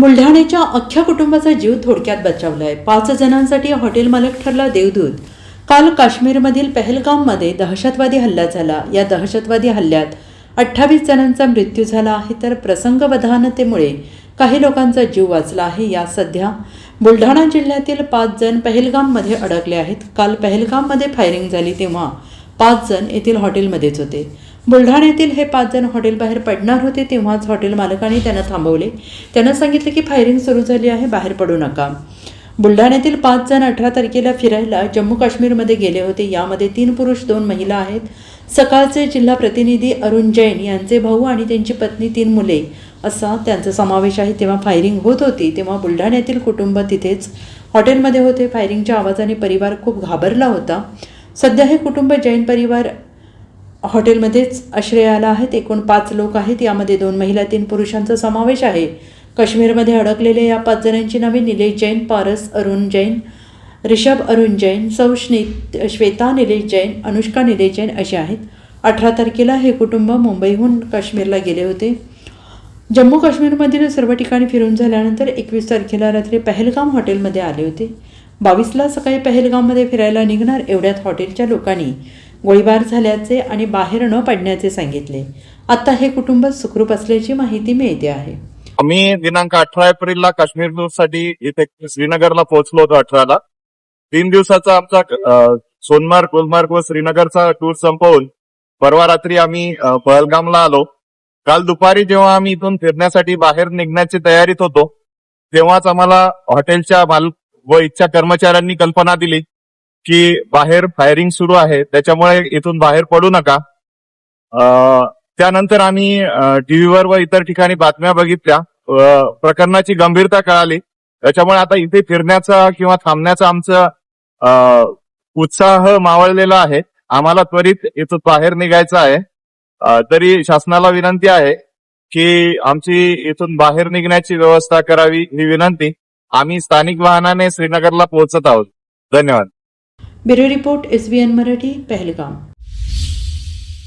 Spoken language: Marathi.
बुलढाण्याच्या अख्ख्या कुटुंबाचा जीव थोडक्यात बचावलाय. पाच जणांसाठी हॉटेल मालक ठरला देवदूत. काल काश्मीरमधील पहलगाममध्ये दहशतवादी हल्ला झाला. या दहशतवादी हल्ल्यात अठ्ठावीस जणांचा मृत्यू झाला आहे तर प्रसंगवधानतेमुळे काही लोकांचा जीव वाचला आहे. या सध्या बुलढाणा जिल्ह्यातील पाच जण पहलगाममध्ये अडकले आहेत. काल पहलगाममध्ये फायरिंग झाली तेव्हा पाच जण येथील हॉटेलमध्येच होते. बुलढाण्यातील हे पाच जण हॉटेलबाहेर पडणार होते तेव्हाच हॉटेल मालकाने त्यांना थांबवले. त्यांना सांगितले की फायरिंग सुरू झाली आहे बाहेर पडू नका. बुलढाण्यातील पाच जण अठरा तारखेला फिरायला जम्मू काश्मीरमध्ये गेले होते. यामध्ये तीन पुरुष दोन महिला आहेत. सकाळचे जिल्हा प्रतिनिधी अरुण जैन यांचे भाऊ आणि त्यांची पत्नी तीन मुले. असा त्यांचा समावेश आहे. तेव्हा फायरिंग होत होती तेव्हा बुलढाण्यातील कुटुंब तिथेच हॉटेलमध्ये होते. फायरिंगच्या आवाजाने परिवार खूप घाबरला होता. सध्या हे कुटुंब जैन परिवार हॉटेलमध्येच आश्रयाला आहेत. एकूण पाच लोक आहेत. यामध्ये दोन महिला तीन पुरुषांचा समावेश आहे. काश्मीरमध्ये अडकलेल्या या पाच जणांची नावे निलेश जैन पारस अरुण जैन ऋषभ अरुण जैन सौ श्वेता निलेश जैन अनुष्का निलेश जैन असे आहेत. अठरा तारखेला हे कुटुंब मुंबईहून काश्मीरला गेले होते. जम्मू काश्मीरमधील सर्व ठिकाणी फिरून झाल्यानंतर एकवीस तारखेला रात्री पहलगाम हॉटेलमध्ये आले होते. बावीसला सकाळी पहलगाममध्ये फिरायला निघणार एवढ्यात हॉटेलच्या लोकांनी गोळीबार झाल्याचे आणि बाहेर न पडण्याचे सांगितले. आता हे कुटुंब सुखरूप असल्याची माहिती मिळते आहे. आम्ही दिनांक अठरा एप्रिलला काश्मीर टूरसाठी इथे श्रीनगरला पोहोचलो होतो अठराला. तीन दिवसाचा आमचा सोनमार्ग गुलमार्ग व श्रीनगरचा टूर संपवून परवा रात्री आम्ही पहलगामला आलो. काल दुपारी जेव्हा आम्ही इथून फिरण्यासाठी बाहेर निघण्याची तयारीत होतो तेव्हाच आम्हाला हॉटेलच्या मालक व इच्छा कर्मचाऱ्यांनी कल्पना दिली. की बाहेर फायरिंग सुरू आहे. त्याच्यामुळे इथून बाहेर पडू नका. त्यानंतर आम्ही टीव्हीवर व इतर ठिकाणी बातम्या बघितल्या. प्रकरणाची गंभीरता कळाली. त्याच्यामुळे आता इथे फिरण्याचा किंवा थांबण्याचा आमचा अ, उत्साह मावळलेला आहे. आम्हाला त्वरित इथून बाहेर निघायचं आहे. तरी शासनाला विनंती आहे की आमची इथून बाहेर निघण्याची व्यवस्था करावी ही विनंती. आम्ही स्थानिक वाहनाने श्रीनगरला पोहोचत आहोत. धन्यवाद. Bureau report S B N Marathi Pahalgam.